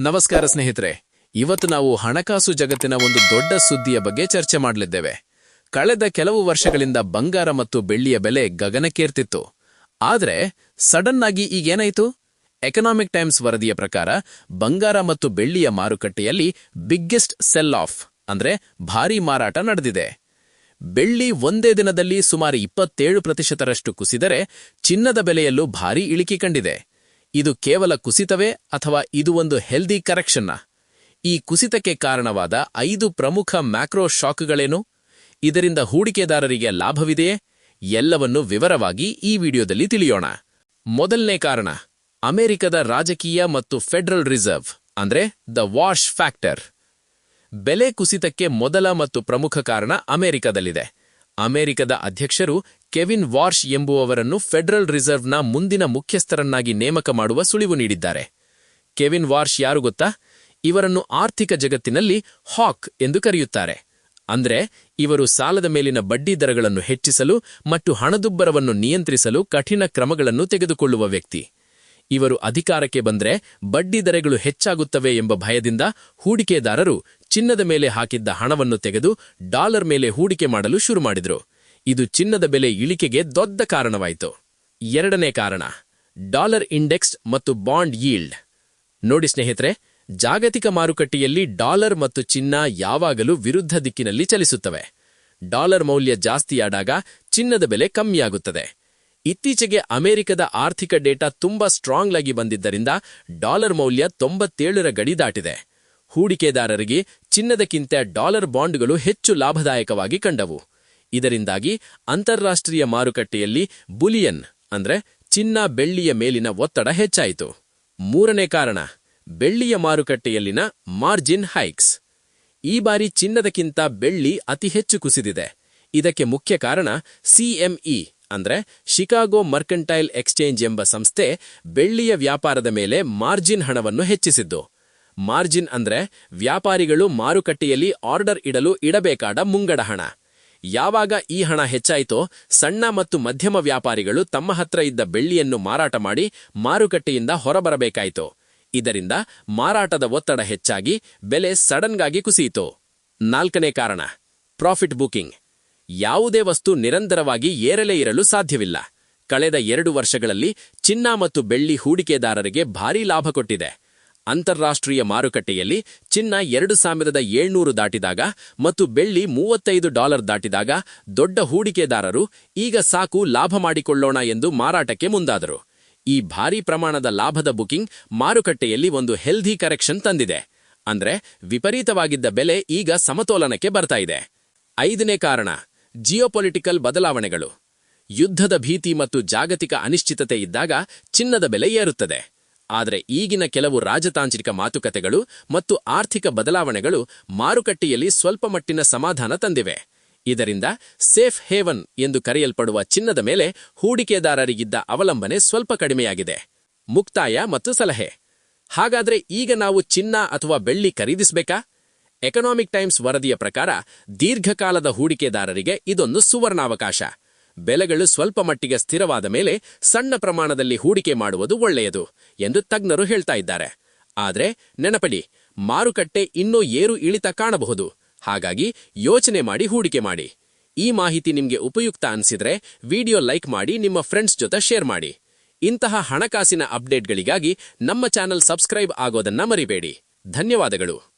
ನಮಸ್ಕಾರ ಸ್ನೇಹಿತರೆ. ಇವತ್ತು ನಾವು ಹಣಕಾಸು ಜಗತ್ತಿನ ಒಂದು ದೊಡ್ಡ ಸುದ್ದಿಯ ಬಗ್ಗೆ ಚರ್ಚೆ ಮಾಡಲಿದ್ದೇವೆ. ಕಳೆದ ಕೆಲವು ವರ್ಷಗಳಿಂದ ಬಂಗಾರ ಮತ್ತು ಬೆಳ್ಳಿಯ ಬೆಲೆ ಗಗನಕ್ಕೇರ್ತಿತ್ತು. ಆದರೆ ಸಡನ್ ಆಗಿ ಈಗೇನಾಯಿತು? ಎಕನಾಮಿಕ್ ಟೈಮ್ಸ್ ವರದಿಯ ಪ್ರಕಾರ, ಬಂಗಾರ ಮತ್ತು ಬೆಳ್ಳಿಯ ಮಾರುಕಟ್ಟೆಯಲ್ಲಿ ಬಿಗ್ಗೆಸ್ಟ್ ಸೆಲ್ ಆಫ್ ಅಂದ್ರೆ ಭಾರೀ ಮಾರಾಟ ನಡೆದಿದೆ. ಬೆಳ್ಳಿ ಒಂದೇ ದಿನದಲ್ಲಿ ಸುಮಾರು ಇಪ್ಪತ್ತೇಳು ಪ್ರತಿಶತರಷ್ಟು ಕುಸಿದರೆ ಚಿನ್ನದ ಬೆಲೆಯಲ್ಲೂ ಭಾರೀ ಇಳಿಕೆ ಕಂಡಿದೆ. ಇದು ಕೇವಲ ಕುಸಿತವೇ ಅಥವಾ ಇದು ಒಂದು ಹೆಲ್ದಿ ಕರೆಕ್ಷನ್ನ ಈ ಕುಸಿತಕ್ಕೆ ಕಾರಣವಾದ ಐದು ಪ್ರಮುಖ ಮ್ಯಾಕ್ರೋ ಶಾಕ್ಗಳೇನು ಇದರಿಂದ ಹೂಡಿಕೆದಾರರಿಗೆ ಲಾಭವಿದೆಯೇ? ಎಲ್ಲವನ್ನು ವಿವರವಾಗಿ ಈ ವಿಡಿಯೋದಲ್ಲಿ ತಿಳಿಯೋಣ. ಮೊದಲನೇ ಕಾರಣ, ಅಮೆರಿಕದ ರಾಜಕೀಯ ಮತ್ತು ಫೆಡರಲ್ ರಿಸರ್ವ್ ಅಂದ್ರೆ ದ ವಾಶ್ ಫ್ಯಾಕ್ಟರ್ ಬೆಲೆ ಕುಸಿತಕ್ಕೆ ಮೊದಲ ಮತ್ತು ಪ್ರಮುಖ ಕಾರಣ ಅಮೆರಿಕದಲ್ಲಿದೆ. ಅಮೆರಿಕದ ಅಧ್ಯಕ್ಷರು ಕೆವಿನ್ ವಾರ್ಷ್ ಎಂಬುವವರನ್ನು ಫೆಡರಲ್ ರಿಸರ್ವ್ನ ಮುಂದಿನ ಮುಖ್ಯಸ್ಥರನ್ನಾಗಿ ನೇಮಕ ಮಾಡುವ ಸುಳಿವು ನೀಡಿದ್ದಾರೆ. ಕೆವಿನ್ ವಾರ್ಷ್ ಯಾರು ಗೊತ್ತಾ? ಇವರನ್ನು ಆರ್ಥಿಕ ಜಗತ್ತಿನಲ್ಲಿ ಹಾಕ್ ಎಂದು ಕರೆಯುತ್ತಾರೆ. ಅಂದ್ರೆ ಇವರು ಸಾಲದ ಮೇಲಿನ ಬಡ್ಡಿ ದರಗಳನ್ನು ಹೆಚ್ಚಿಸಲು ಮತ್ತು ಹಣದುಬ್ಬರವನ್ನು ನಿಯಂತ್ರಿಸಲು ಕಠಿಣ ಕ್ರಮಗಳನ್ನು ತೆಗೆದುಕೊಳ್ಳುವ ವ್ಯಕ್ತಿ. ಇವರು ಅಧಿಕಾರಕ್ಕೆ ಬಂದ್ರೆ ಬಡ್ಡಿ ದರಗಳು ಹೆಚ್ಚಾಗುತ್ತವೆ ಎಂಬ ಭಯದಿಂದ ಹೂಡಿಕೆದಾರರು ಚಿನ್ನದ ಮೇಲೆ ಹಾಕಿದ್ದ ಹಣವನ್ನು ತೆಗೆದು ಡಾಲರ್ ಮೇಲೆ ಹೂಡಿಕೆ ಮಾಡಲು ಶುರು ಮಾಡಿದ್ರು. ಇದು ಚಿನ್ನದ ಬೆಲೆ ಇಳಿಕೆಗೆ ದೊಡ್ಡ ಕಾರಣವಾಯಿತು. ಎರಡನೇ ಕಾರಣ, ಡಾಲರ್ ಇಂಡೆಕ್ಸ್ ಮತ್ತು ಬಾಂಡ್ ಯೀಲ್ಡ್. ನೋಡಿ ಸ್ನೇಹಿತರೆ, ಜಾಗತಿಕ ಮಾರುಕಟ್ಟೆಯಲ್ಲಿ ಡಾಲರ್ ಮತ್ತು ಚಿನ್ನ ಯಾವಾಗಲೂ ವಿರುದ್ಧ ದಿಕ್ಕಿನಲ್ಲಿ ಚಲಿಸುತ್ತವೆ. ಡಾಲರ್ ಮೌಲ್ಯ ಜಾಸ್ತಿಯಾದಾಗ ಚಿನ್ನದ ಬೆಲೆ ಕಮ್ಮಿಯಾಗುತ್ತದೆ. ಇತ್ತೀಚೆಗೆ ಅಮೆರಿಕದ ಆರ್ಥಿಕ ಡೇಟಾ ತುಂಬಾ ಸ್ಟ್ರಾಂಗ್ ಆಗಿ ಬಂದಿದ್ದರಿಂದ ಡಾಲರ್ ಮೌಲ್ಯ ತೊಂಬತ್ತೇಳರ ಗಡಿ ದಾಟಿದೆ. ಹೂಡಿಕೆದಾರರಿಗೆ ಚಿನ್ನದಕ್ಕಿಂತ ಡಾಲರ್ ಬಾಂಡ್ಗಳು ಹೆಚ್ಚು ಲಾಭದಾಯಕವಾಗಿ ಕಂಡವು. ಇದರಿಂದಾಗಿ ಅಂತಾರಾಷ್ಟ್ರೀಯ ಮಾರುಕಟ್ಟೆಯಲ್ಲಿ ಬುಲಿಯನ್ ಅಂದ್ರೆ ಚಿನ್ನ ಬೆಳ್ಳಿಯ ಮೇಲಿನ ಒತ್ತಡ ಹೆಚ್ಚಾಯಿತು. ಮೂರನೇ ಕಾರಣ, ಬೆಳ್ಳಿಯ ಮಾರುಕಟ್ಟೆಯಲ್ಲಿನ ಮಾರ್ಜಿನ್ ಹೈಕ್ಸ್. ಈ ಬಾರಿ ಚಿನ್ನದಕ್ಕಿಂತ ಬೆಳ್ಳಿ ಅತಿ ಹೆಚ್ಚು ಕುಸಿದಿದೆ. ಇದಕ್ಕೆ ಮುಖ್ಯ ಕಾರಣ ಸಿಎಂಇ ಅಂದ್ರೆ ಶಿಕಾಗೋ ಮರ್ಕೆಂಟೈಲ್ ಎಕ್ಸ್ಚೇಂಜ್ ಎಂಬ ಸಂಸ್ಥೆ ಬೆಳ್ಳಿಯ ವ್ಯಾಪಾರದ ಮೇಲೆ ಮಾರ್ಜಿನ್ ಹಣವನ್ನು ಹೆಚ್ಚಿಸಿದ್ದು. ಮಾರ್ಜಿನ್ ಅಂದ್ರೆ ವ್ಯಾಪಾರಿಗಳು ಮಾರುಕಟ್ಟೆಯಲ್ಲಿ ಆರ್ಡರ್ ಇಡಲು ಇಡಬೇಕಾದ ಮುಂಗಡ ಹಣ. ಯಾವಾಗ ಈ ಹಣ ಹೆಚ್ಚಾಯಿತೋ ಸಣ್ಣ ಮತ್ತು ಮಧ್ಯಮ ವ್ಯಾಪಾರಿಗಳು ತಮ್ಮ ಹತ್ರ ಇದ್ದ ಬೆಳ್ಳಿಯನ್ನು ಮಾರಾಟ ಮಾಡಿ ಮಾರುಕಟ್ಟೆಯಿಂದ ಹೊರಬರಬೇಕಾಯಿತು. ಇದರಿಂದ ಮಾರಾಟದ ಒತ್ತಡ ಹೆಚ್ಚಾಗಿ ಬೆಲೆ ಸಡನ್ಗಾಗಿ ಕುಸಿಯಿತು. ನಾಲ್ಕನೇ ಕಾರಣ, ಪ್ರಾಫಿಟ್ ಬುಕಿಂಗ್. ಯಾವುದೇ ವಸ್ತು ನಿರಂತರವಾಗಿ ಏರಲೇ ಇರಲು ಸಾಧ್ಯವಿಲ್ಲ. ಕಳೆದ ಎರಡು ವರ್ಷಗಳಲ್ಲಿ ಚಿನ್ನ ಮತ್ತು ಬೆಳ್ಳಿ ಹೂಡಿಕೆದಾರರಿಗೆ ಭಾರೀ ಲಾಭ ಕೊಟ್ಟಿದೆ. ಅಂತಾರಾಷ್ಟ್ರೀಯ ಮಾರುಕಟ್ಟೆಯಲ್ಲಿ ಚಿನ್ನ ಎರಡು ಸಾವಿರದ ಏಳ್ನೂರು ದಾಟಿದಾಗ ಮತ್ತು ಬೆಳ್ಳಿ ಮೂವತ್ತೈದು ಡಾಲರ್ ದಾಟಿದಾಗ ದೊಡ್ಡ ಹೂಡಿಕೆದಾರರು ಈಗ ಸಾಕು ಲಾಭ ಮಾಡಿಕೊಳ್ಳೋಣ ಎಂದು ಮಾರಾಟಕ್ಕೆ ಮುಂದಾದರು. ಈ ಭಾರೀ ಪ್ರಮಾಣದ ಲಾಭದ ಬುಕಿಂಗ್ ಮಾರುಕಟ್ಟೆಯಲ್ಲಿ ಒಂದು ಹೆಲ್ದಿ ಕರೆಕ್ಷನ್ ತಂದಿದೆ. ಅಂದ್ರೆ ವಿಪರೀತವಾಗಿದ್ದ ಬೆಲೆ ಈಗ ಸಮತೋಲನಕ್ಕೆ ಬರ್ತಾ ಇದೆ. ಐದನೇ ಕಾರಣ, ಜಿಯೋಪೊಲಿಟಿಕಲ್ ಬದಲಾವಣೆಗಳು. ಯುದ್ಧದ ಭೀತಿ ಮತ್ತು ಜಾಗತಿಕ ಅನಿಶ್ಚಿತತೆ ಇದ್ದಾಗ ಚಿನ್ನದ ಬೆಲೆ ಏರುತ್ತದೆ. ಆದರೆ ಈಗಿನ ಕೆಲವು ರಾಜತಾಂತ್ರಿಕ ಮಾತುಕತೆಗಳು ಮತ್ತು ಆರ್ಥಿಕ ಬದಲಾವಣೆಗಳು ಮಾರುಕಟ್ಟೆಯಲ್ಲಿ ಸ್ವಲ್ಪ ಮಟ್ಟಿನ ಸಮಾಧಾನ ತಂದಿವೆ. ಇದರಿಂದ ಸೇಫ್ ಹೇವನ್ ಎಂದು ಕರೆಯಲ್ಪಡುವ ಚಿನ್ನದ ಮೇಲೆ ಹೂಡಿಕೆದಾರರಿಗಿದ್ದ ಅವಲಂಬನೆ ಸ್ವಲ್ಪ ಕಡಿಮೆಯಾಗಿದೆ. ಮುಕ್ತಾಯ ಮತ್ತು ಸಲಹೆ. ಹಾಗಾದ್ರೆ ಈಗ ನಾವು ಚಿನ್ನ ಅಥವಾ ಬೆಳ್ಳಿ ಖರೀದಿಸಬೇಕಾ? ಎಕನಾಮಿಕ್ ಟೈಮ್ಸ್ ವರದಿಯ ಪ್ರಕಾರ ದೀರ್ಘಕಾಲದ ಹೂಡಿಕೆದಾರರಿಗೆ ಇದೊಂದು ಸುವರ್ಣಾವಕಾಶ. ಬೆಲೆಗಳು ಸ್ವಲ್ಪ ಮಟ್ಟಿಗೆ ಸ್ಥಿರವಾದ ಮೇಲೆ ಸಣ್ಣ ಪ್ರಮಾಣದಲ್ಲಿ ಹೂಡಿಕೆ ಮಾಡುವುದು ಒಳ್ಳೆಯದು ಎಂದು ತಜ್ಞರು ಹೇಳ್ತಾ ಇದ್ದಾರೆ. ಆದರೆ ನೆನಪಡಿ, ಮಾರುಕಟ್ಟೆ ಇನ್ನೂ ಏರು ಇಳಿತ ಕಾಣಬಹುದು. ಹಾಗಾಗಿ ಯೋಚನೆ ಮಾಡಿ ಹೂಡಿಕೆ ಮಾಡಿ. ಈ ಮಾಹಿತಿ ನಿಮಗೆ ಉಪಯುಕ್ತ ಅನಿಸಿದ್ರೆ ವಿಡಿಯೋ ಲೈಕ್ ಮಾಡಿ, ನಿಮ್ಮ ಫ್ರೆಂಡ್ಸ್ ಜೊತೆ ಶೇರ್ ಮಾಡಿ. ಇಂತಹ ಹಣಕಾಸಿನ ಅಪ್ಡೇಟ್ಗಳಿಗಾಗಿ ನಮ್ಮ ಚಾನೆಲ್ ಸಬ್ಸ್ಕ್ರೈಬ್ ಆಗೋದನ್ನ ಮರಿಬೇಡಿ. ಧನ್ಯವಾದಗಳು.